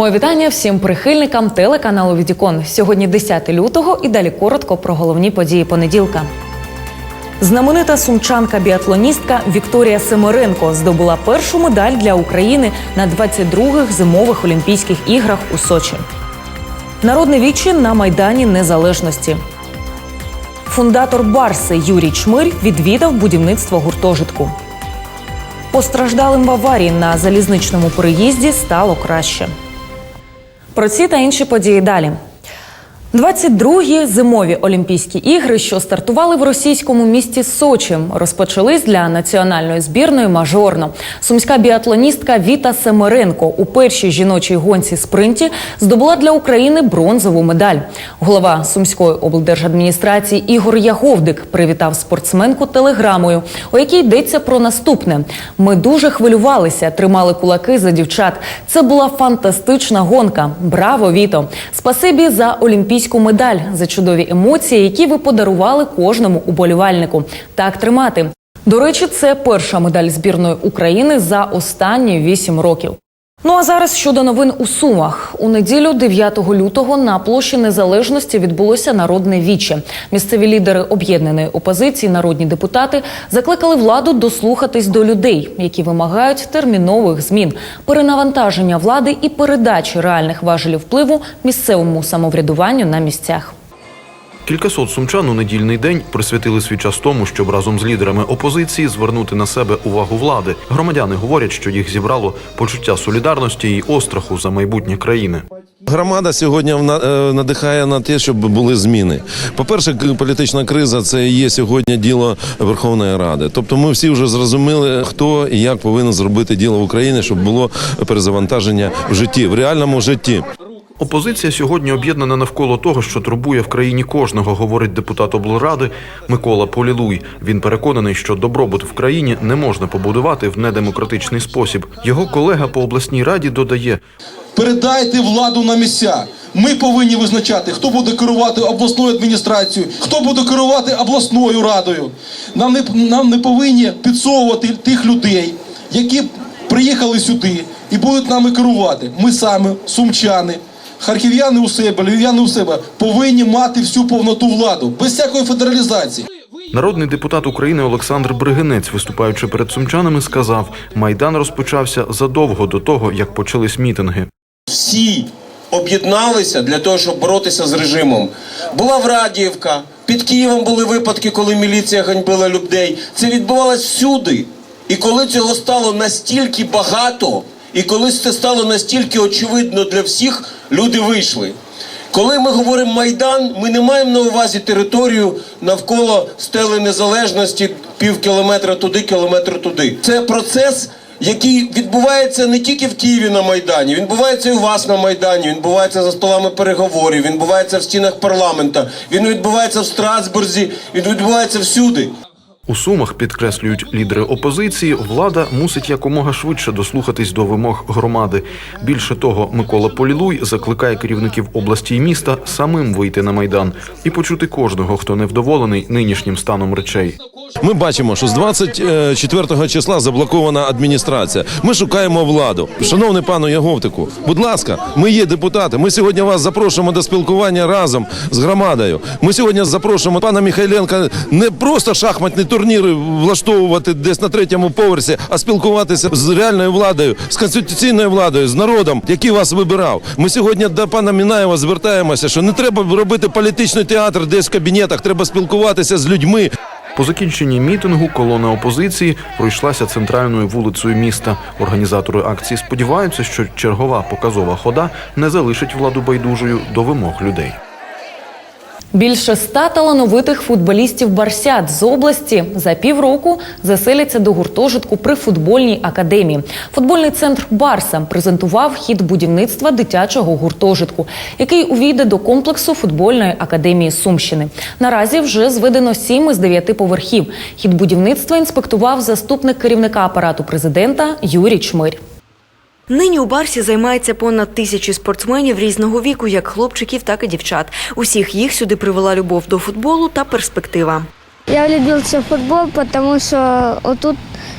Моє вітання всім прихильникам телеканалу Відікон. Сьогодні 10 лютого і далі коротко про головні події понеділка. Знаменита сумчанка-біатлоністка Вікторія Семеренко здобула першу медаль для України на 22-х зимових Олімпійських іграх у Сочі. Народне вічі на Майдані Незалежності. Фундатор Барси Юрій Чмирь відвідав будівництво гуртожитку. Постраждалим в аварії на залізничному переїзді стало краще. Про ці та інші події далі. 22-гі зимові Олімпійські ігри, що стартували в російському місті Сочі, розпочались для національної збірної мажорно. Сумська біатлоністка Віта Семеренко у першій жіночій гонці спринті здобула для України бронзову медаль. Голова Сумської облдержадміністрації Ігор Яговдик привітав спортсменку телеграмою, у якій йдеться про наступне: ми дуже хвилювалися, тримали кулаки за дівчат. Це була фантастична гонка. Браво, Віто! Спасибі за олімпійську медаль, за чудові емоції, які ви подарували кожному уболівальнику. Так тримати. До речі, це перша медаль збірної України за останні вісім років. Ну а зараз щодо новин у Сумах. У неділю 9 лютого на площі Незалежності відбулося народне віче. Місцеві лідери об'єднаної опозиції, народні депутати закликали владу дослухатись до людей, які вимагають термінових змін, перенавантаження влади і передачі реальних важелів впливу місцевому самоврядуванню на місцях. Кількасот сумчан у недільний день присвятили свій час тому, щоб разом з лідерами опозиції звернути на себе увагу влади. Громадяни говорять, що їх зібрало почуття солідарності і остраху за майбутнє країни. Громада сьогодні е, надихає на те, щоб були зміни. По-перше, політична криза це є сьогодні діло Верховної Ради. Тобто, ми всі вже зрозуміли, хто і як повинен зробити діло в Україні, щоб було перезавантаження в житті, в реальному житті. Опозиція сьогодні об'єднана навколо того, що турбує в країні кожного, говорить депутат облради Микола Полілуй. Він переконаний, що добробут в країні не можна побудувати в недемократичний спосіб. Його колега по обласній раді додає, Передайте владу на місця. Ми повинні визначати, хто буде керувати обласною адміністрацією, хто буде керувати обласною радою. Нам не, нам не повинні підсовувати тих людей, які приїхали сюди і будуть нами керувати. Ми самі, сумчани, харків'яни у себе, львів'яни у себе, повинні мати всю повноту владу, без всякої федералізації. Народний депутат України Олександр Бригинець, виступаючи перед сумчанами, сказав: майдан розпочався задовго до того, як почались мітинги. всі об'єдналися для того, щоб боротися з режимом. Була Врадіївка, під Києвом були випадки, коли міліція ганьбила людей. Це відбувалось всюди. І коли цього стало настільки багато, і коли це стало настільки очевидно для всіх, люди вийшли. Коли ми говоримо Майдан, ми не маємо на увазі територію навколо стели незалежності пів кілометра туди, кілометр туди. Це процес, який відбувається не тільки в Києві на Майдані, він відбувається і у вас на Майдані, він відбувається за столами переговорів, він відбувається в стінах парламента, він відбувається в Страсбурзі, він відбувається всюди. У Сумах підкреслюють лідери опозиції, влада мусить якомога швидше дослухатись до вимог громади. Більше того, Микола Полілуй закликає керівників області і міста самим вийти на майдан і почути кожного, хто невдоволений нинішнім станом речей. Ми бачимо, що з 24 числа заблокована адміністрація. Ми шукаємо владу. Шановний пану Яговтику, будь ласка, ми є депутати. Ми сьогодні вас запрошуємо до спілкування разом з громадою. Ми сьогодні запрошуємо пана Михайленка не просто шахматні турніри влаштовувати десь на третьому поверсі, а спілкуватися з реальною владою, з конституційною владою, з народом, який вас вибирав. Ми сьогодні до пана Мінаєва звертаємося, що не треба робити політичний театр десь в кабінетах, треба спілкуватися з людьми. По закінченні мітингу колона опозиції пройшлася центральною вулицею міста. Організатори акції сподіваються, що чергова показова хода не залишить владу байдужою до вимог людей. Більше ста талановитих футболістів Барсят з області за півроку заселяться до гуртожитку при футбольній академії. Футбольний центр Барса презентував хід будівництва дитячого гуртожитку, який увійде до комплексу футбольної академії Сумщини. Наразі вже зведено сім із дев'яти поверхів. Хід будівництва інспектував заступник керівника апарату президента Юрій Чмирь. Нині у Барсі займається понад тисячі спортсменів різного віку, як хлопчиків, так і дівчат. Усіх їх сюди привела любов до футболу та перспектива. Я влюбился в футбол, потому что вот тут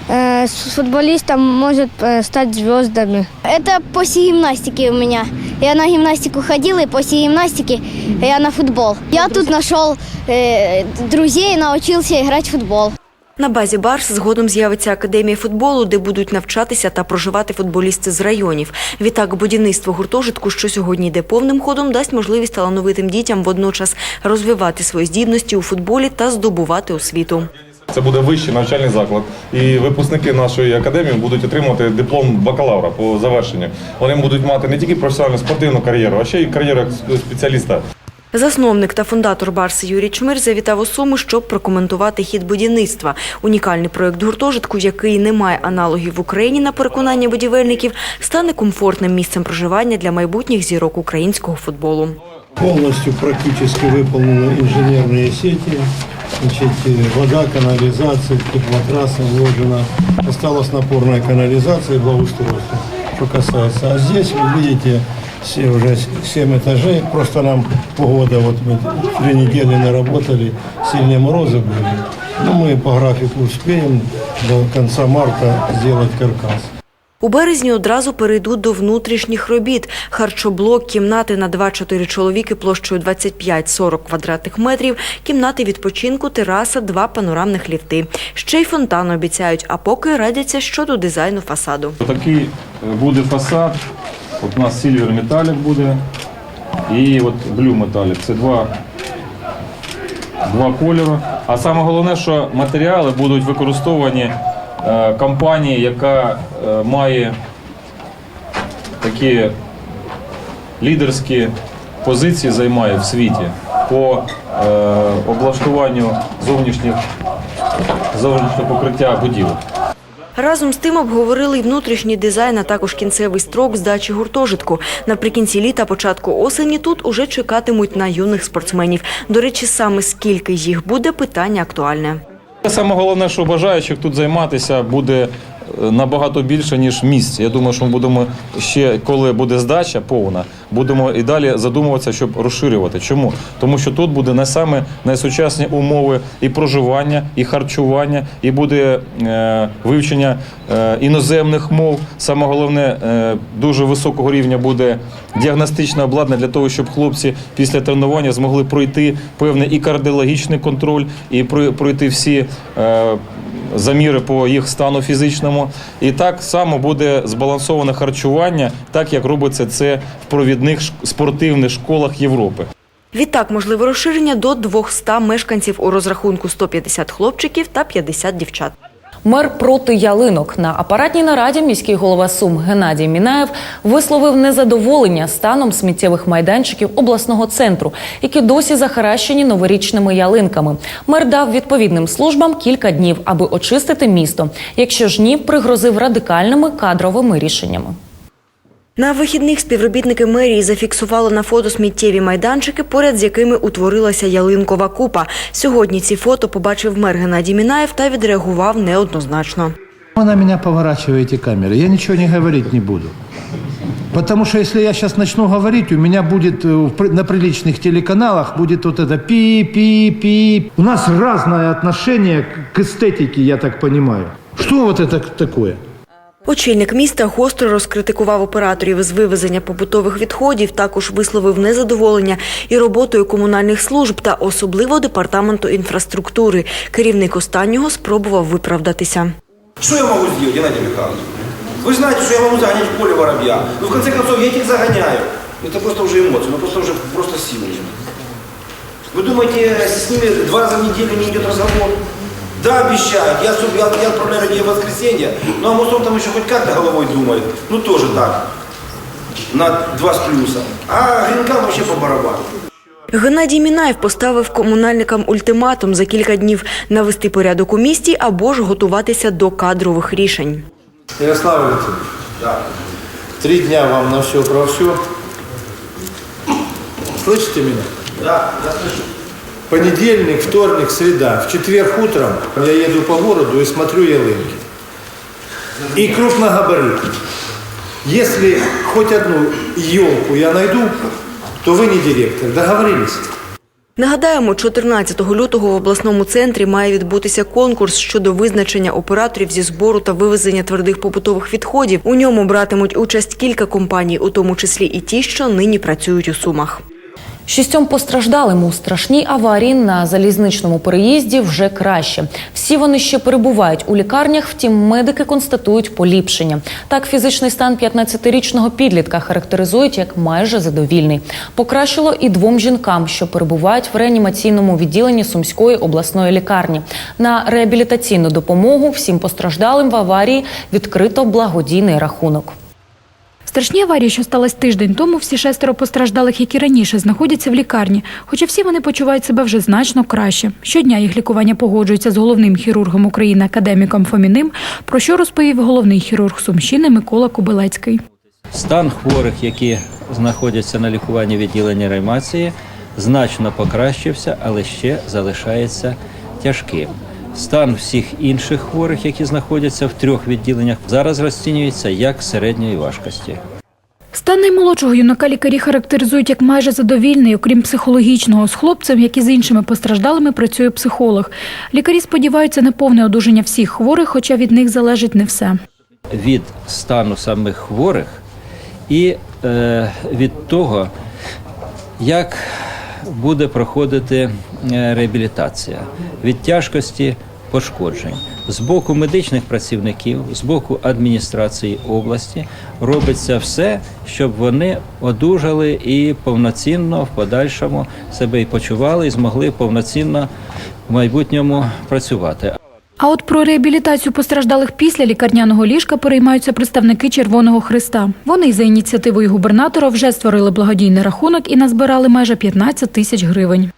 э, с футболистом может э, стать звездами. Это после гимнастики у меня. Я на гимнастику ходила, и после гимнастики я на футбол. Я тут нашел э, друзей и научился играть в футбол. На базі Барс згодом з'явиться академія футболу, де будуть навчатися та проживати футболісти з районів. Відтак, будівництво гуртожитку, що сьогодні йде повним ходом, дасть можливість талановитим дітям водночас розвивати свої здібності у футболі та здобувати освіту. Це буде вищий навчальний заклад, і випускники нашої академії будуть отримувати диплом бакалавра по завершенню. Вони будуть мати не тільки професіональну спортивну кар'єру, а ще й кар'єру спеціаліста. Засновник та фундатор Барси Юрій Чмир завітав у Суми, щоб прокоментувати хід будівництва. Унікальний проєкт гуртожитку, який не має аналогів в Україні на переконання будівельників, стане комфортним місцем проживання для майбутніх зірок українського футболу. Полностью практически выполнены инженерные сети, значит, э, вода, канализация, теплотрасса вложена. Осталась напорная канализация и благоустройство, что касается. А здесь вы видите все уже 7 этажей. Просто нам погода, вот мы три недели наработали, сильные морозы были. Но мы по графику успеем до конца марта сделать каркас. У березні одразу перейдуть до внутрішніх робіт. Харчоблок, кімнати на 2-4 чоловіки площею 25-40 квадратних метрів, кімнати відпочинку, тераса, два панорамних ліфти. Ще й фонтан обіцяють, а поки радяться щодо дизайну фасаду. Такий е, буде фасад. От у нас сільвер металік буде і от блю металік. Це два, два кольори. А саме головне, що матеріали будуть використовані е, компанії, яка е, має такі лідерські позиції займає в світі по е, облаштуванню зовнішніх зовнішнього покриття будівель. Разом з тим обговорили й внутрішній дизайн, а також кінцевий строк здачі гуртожитку. Наприкінці літа, початку осені тут уже чекатимуть на юних спортсменів. До речі, саме скільки їх буде, питання актуальне. Саме головне, що бажаючих тут займатися буде набагато більше, ніж місць. Я думаю, що ми будемо ще, коли буде здача повна, будемо і далі задумуватися, щоб розширювати. Чому? Тому що тут буде не саме найсучасні умови і проживання, і харчування, і буде е, вивчення е, іноземних мов. Саме головне, е, дуже високого рівня буде діагностичне обладнання для того, щоб хлопці після тренування змогли пройти певний і кардіологічний контроль, і прой- пройти всі. е, Заміри по їх стану фізичному, і так само буде збалансоване харчування, так як робиться це в провідних спортивних школах Європи. Відтак, можливе розширення до 200 мешканців у розрахунку 150 хлопчиків та 50 дівчат. Мер проти ялинок на апаратній нараді міський голова Сум Геннадій Мінаєв висловив незадоволення станом сміттєвих майданчиків обласного центру, які досі захаращені новорічними ялинками. Мер дав відповідним службам кілька днів, аби очистити місто. Якщо ж ні, пригрозив радикальними кадровими рішеннями. На вихідних співробітники мерії зафіксували на фото сміттєві майданчики, поряд з якими утворилася ялинкова купа. Сьогодні ці фото побачив мер Геннадій Мінаєв та відреагував неоднозначно. Она меня поворачиваете камеры. Я ничего не говорить не буду. Потому что если я сейчас начну говорить, у меня будет э, в при- на приличных телеканалах будет вот это пи-пи-пи. У нас разное отношение к- к эстетике, я так понимаю. Что вот это такое? Очільник міста гостро розкритикував операторів з вивезення побутових відходів, також висловив незадоволення і роботою комунальних служб та особливо департаменту інфраструктури. Керівник останнього спробував виправдатися. Что я могу сделать, Геннадий Михайлович? Вы знаете, что я могу загонять в поле воробья. Ну, в конце концов, я этих загоняю. Это просто уже эмоции, ну просто уже просто силы нет. Вы думаете, с ними два раза в неделю не идет разговор? Да, обещают. Я, я, я отправляю людей в воскресенье. Ну, а может, он там еще хоть как-то головой думает. Ну, тоже так. На два с плюсом. А гринкам вообще по барабану. Геннадій Мінаєв поставив комунальникам ультиматум за кілька днів навести порядок у місті або ж готуватися до кадрових рішень. Ярослав Валентинович, три дня вам на все про все. Слышите меня? Да, я слышу. Понедельник, вторник, среда. В четверг утром я еду по городу и смотрю ялынки. И крупногабарит. Если хоть одну елку я найду, то вы не директор. Договорились? Нагадаємо, 14 лютого в обласному центрі має відбутися конкурс щодо визначення операторів зі збору та вивезення твердих побутових відходів. У ньому братимуть участь кілька компаній, у тому числі і ті, що нині працюють у Сумах. Шістьом постраждалим у страшній аварії на залізничному переїзді вже краще. Всі вони ще перебувають у лікарнях, втім медики констатують поліпшення. Так, фізичний стан 15-річного підлітка характеризують як майже задовільний. Покращило і двом жінкам, що перебувають в реанімаційному відділенні Сумської обласної лікарні. На реабілітаційну допомогу всім постраждалим в аварії відкрито благодійний рахунок. Страшні аварії, що сталося тиждень тому, всі шестеро постраждалих, які раніше знаходяться в лікарні. Хоча всі вони почувають себе вже значно краще. Щодня їх лікування погоджується з головним хірургом України академіком Фоміним, про що розповів головний хірург Сумщини Микола Кобилецький. Стан хворих, які знаходяться на лікуванні відділення реанімації, значно покращився, але ще залишається тяжким. Стан всіх інших хворих, які знаходяться в трьох відділеннях, зараз розцінюється як середньої важкості. Стан наймолодшого юнака лікарі характеризують як майже задовільний, окрім психологічного. З хлопцем, як і з іншими постраждалими, працює психолог. Лікарі сподіваються на повне одужання всіх хворих, хоча від них залежить не все. Від стану самих хворих і е, від того, як буде проходити е, реабілітація, від тяжкості пошкоджень. З боку медичних працівників, з боку адміністрації області робиться все, щоб вони одужали і повноцінно в подальшому себе і почували, і змогли повноцінно в майбутньому працювати. А от про реабілітацію постраждалих після лікарняного ліжка переймаються представники Червоного Христа. Вони за ініціативою губернатора вже створили благодійний рахунок і назбирали майже 15 тисяч гривень.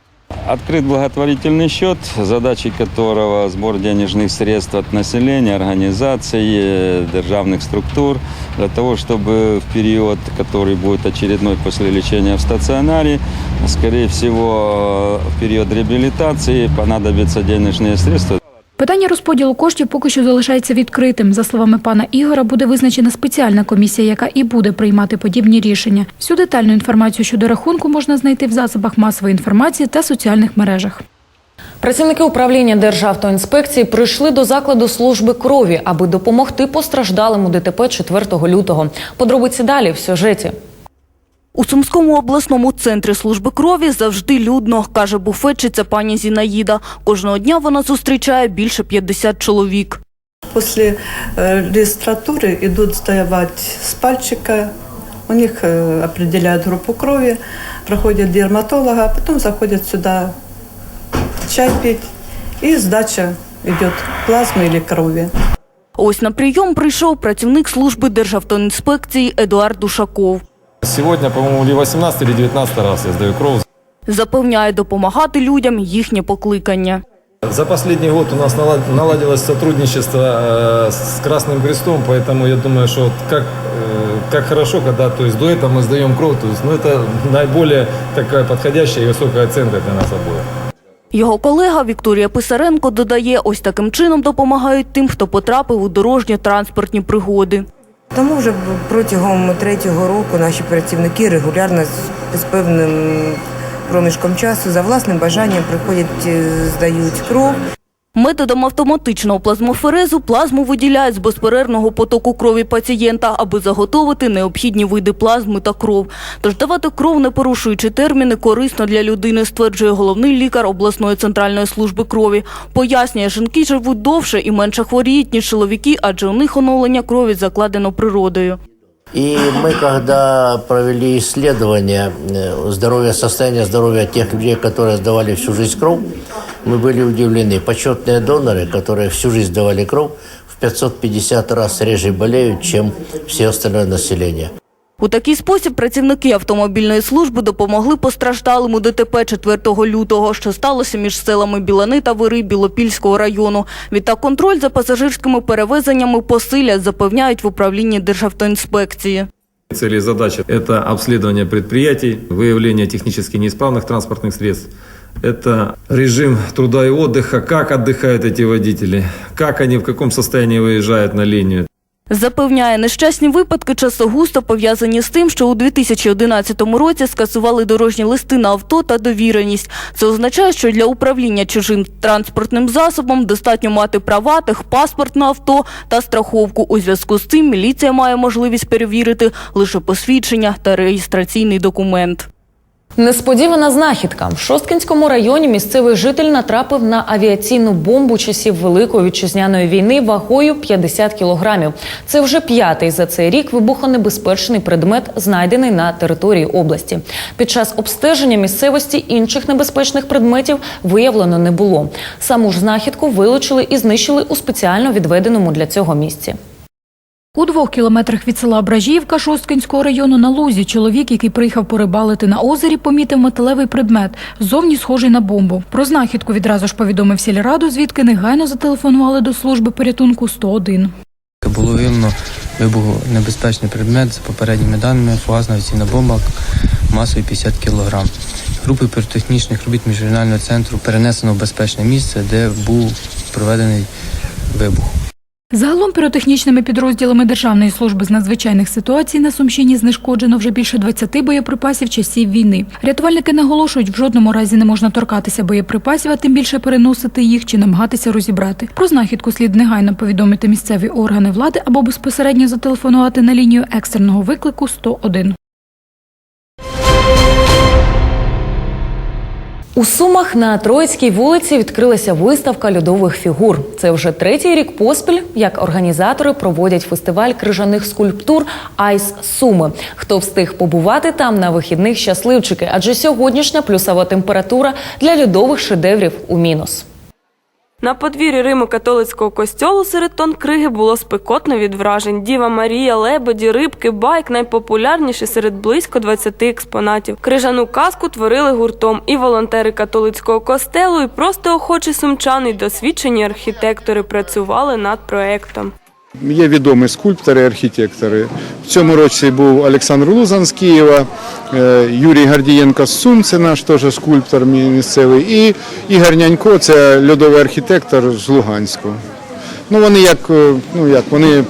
Открыт благотворительный счет, задачей которого сбор денежных средств от населения, организаций, э, державных структур, для того, чтобы в период, который будет очередной после лечения в стационаре, скорее всего, в период реабилитации понадобятся денежные средства. Питання розподілу коштів поки що залишається відкритим. За словами пана Ігора, буде визначена спеціальна комісія, яка і буде приймати подібні рішення. Всю детальну інформацію щодо рахунку можна знайти в засобах масової інформації та соціальних мережах. Працівники управління Державтоінспекції прийшли до закладу служби крові, аби допомогти постраждалим у ДТП 4 лютого. Подробиці далі в сюжеті. У Сумському обласному центрі служби крові завжди людно, каже буфетчиця пані Зінаїда. Кожного дня вона зустрічає більше 50 чоловік. После э, регистратуры идут сдавать с пальчика, у них э, определяют группу крови, проходят дерматолога, а потом заходят сюда чай пить, и сдача идет плазмы или крови. Ось на прийом прийшов працівник служби Державтоінспекції Едуард Душаков. Сегодня, по-моему, или 18 или 19 раз я сдаю кровь. Запевняє допомагати людям їхнє покликання. За последний год у нас нала- наладилось сотрудничество э, с Красным Крестом, поэтому я думаю, что вот как, э, как хорошо, когда то есть до этого мы сдаем кровь, то есть, ну, это наиболее такая подходящая и высокая оценка для нас обоих. Його колега Вікторія Писаренко додає, ось таким чином допомагають тим, хто потрапив у дорожньо-транспортні пригоди. Тому вже протягом третього року наші працівники регулярно з, певним проміжком часу за власним бажанням приходять, е, здають кров. Методом автоматичного плазмоферезу плазму виділяють з безперервного потоку крові пацієнта, аби заготовити необхідні види плазми та кров. Тож давати кров, не порушуючи терміни, корисно для людини, стверджує головний лікар обласної центральної служби крові. Пояснює, жінки живуть довше і менше хворіють, ніж чоловіки, адже у них оновлення крові закладено природою. И мы, когда провели исследование э, здоровья, состояния здоровья тех людей, которые сдавали всю жизнь кровь, мы были удивлены. Почетные доноры, которые всю жизнь давали кровь, в 550 раз реже болеют, чем все остальное население. У такий спосіб працівники автомобільної служби допомогли постраждалим у ДТП 4 лютого, що сталося між селами Білани та Вири Білопільського району. Відтак контроль за пасажирськими перевезеннями посилять, запевняють в управлінні Державтоінспекції. Цели и задачи – это обследование предприятий, выявление технически неисправных транспортных средств, это режим труда и отдыха, как отдыхают эти водители, как они, в каком состоянии выезжают на линию. Запевняє, нещасні випадки часто густо пов'язані з тим, що у 2011 році скасували дорожні листи на авто та довіреність. Це означає, що для управління чужим транспортним засобом достатньо мати права, техпаспорт на авто та страховку. У зв'язку з цим міліція має можливість перевірити лише посвідчення та реєстраційний документ. Несподівана знахідка. В Шосткинському районі місцевий житель натрапив на авіаційну бомбу часів Великої вітчизняної війни вагою 50 кілограмів. Це вже п'ятий за цей рік вибухонебезпечний предмет, знайдений на території області. Під час обстеження місцевості інших небезпечних предметів виявлено не було. Саму ж знахідку вилучили і знищили у спеціально відведеному для цього місці. У двох кілометрах від села Бражіївка Шосткинського району на лузі чоловік, який приїхав порибалити на озері, помітив металевий предмет, зовні схожий на бомбу. Про знахідку відразу ж повідомив сільраду, звідки негайно зателефонували до служби порятунку 101. Було виявлено вибухонебезпечний предмет за попередніми даними фугасна авіаційна бомба масою 50 кг. Групи піротехнічних робіт міжрегіонального центру перенесено в безпечне місце, де був проведений вибух. Загалом піротехнічними підрозділами Державної служби з надзвичайних ситуацій на Сумщині знешкоджено вже більше 20 боєприпасів часів війни. Рятувальники наголошують, в жодному разі не можна торкатися боєприпасів, а тим більше переносити їх чи намагатися розібрати. Про знахідку слід негайно повідомити місцеві органи влади або безпосередньо зателефонувати на лінію екстреного виклику 101. У Сумах на Троїцькій вулиці відкрилася виставка льодових фігур. Це вже третій рік поспіль, як організатори проводять фестиваль крижаних скульптур Айс Суми. Хто встиг побувати там на вихідних щасливчики, адже сьогоднішня плюсова температура для льодових шедеврів у мінус. На подвір'ї Риму католицького костьолу серед тон криги було спекотно від вражень. Діва Марія, лебеді, рибки, байк найпопулярніші серед близько 20 експонатів. Крижану казку творили гуртом і волонтери католицького костелу, і просто охочі сумчани, і досвідчені архітектори працювали над проектом. Є відомі скульптори, архітектори. В цьому році був Олександр Лузан з Києва, е, Юрій Гордієнко з Сум, це наш теж скульптор місцевий, і Ігор Нянько, це льодовий архітектор з Луганську. Ну вони як, е, ну як вони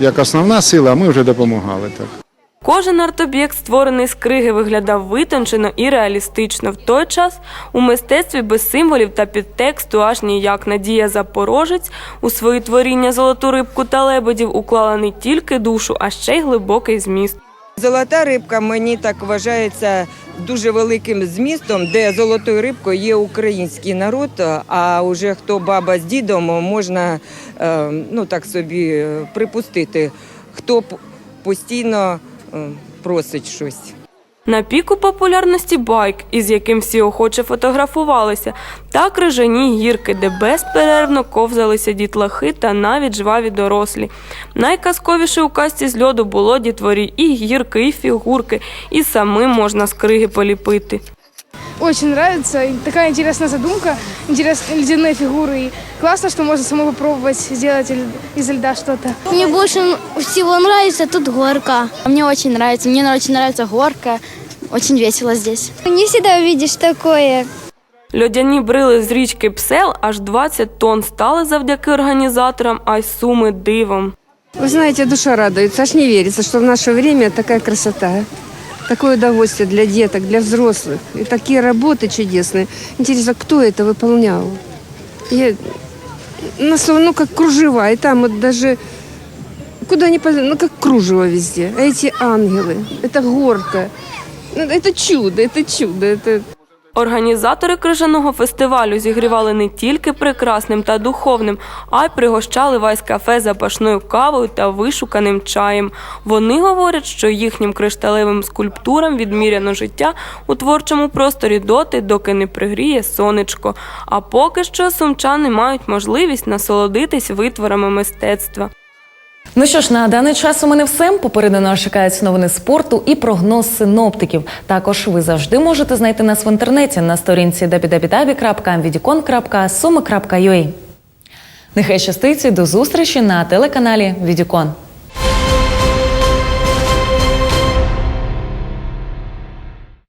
як основна сила, а ми вже допомагали так. Кожен арт-об'єкт, створений з криги, виглядав витончено і реалістично. В той час у мистецтві без символів та підтексту аж ніяк Надія Запорожець у свої творіння золоту рибку та лебедів уклала не тільки душу, а ще й глибокий зміст. Золота рибка мені так вважається дуже великим змістом, де золотою рибкою є український народ. А уже хто баба з дідом можна е, ну так собі е, припустити, хто постійно просить щось. На піку популярності байк, із яким всі охоче фотографувалися, та крижані гірки, де безперервно ковзалися дітлахи та навіть жваві дорослі. Найказковіше у казці з льоду було дітворі і гірки, і фігурки, і самим можна з криги поліпити Очень нравится. И такая интересная задумка, интересные ледяные фигуры. И классно, что можно самой попробовать сделать ль- из льда что-то. Мне больше всего нравится тут горка. Мне очень нравится. Мне очень нравится горка. Очень весело здесь. Не всегда увидишь такое. Льодяні брили з річки Псел аж 20 тонн стали завдяки організаторам Айсуми дивом. Вы знаете, душа радуется, аж не верится, что в наше время такая красота. Такое удовольствие для деток, для взрослых. И такие работы чудесные. Интересно, кто это выполнял? Я... Ну, словно, ну, как кружева. И там вот даже... Куда ни пойдешь, ну, как кружево везде. А эти ангелы, это горка. Ну, Это чудо, это чудо. Это... Організатори крижаного фестивалю зігрівали не тільки прекрасним та духовним, а й пригощали вайс-кафе запашною кавою та вишуканим чаєм. Вони говорять, що їхнім кришталевим скульптурам відміряно життя у творчому просторі доти, доки не пригріє сонечко. А поки що сумчани мають можливість насолодитись витворами мистецтва. Ну що ж, на даний час у мене все. Попереду нас чекають новини спорту і прогноз синоптиків. Також ви завжди можете знайти нас в інтернеті на сторінці www.vidicon.sumi.ua. Нехай щастить до зустрічі на телеканалі Відікон.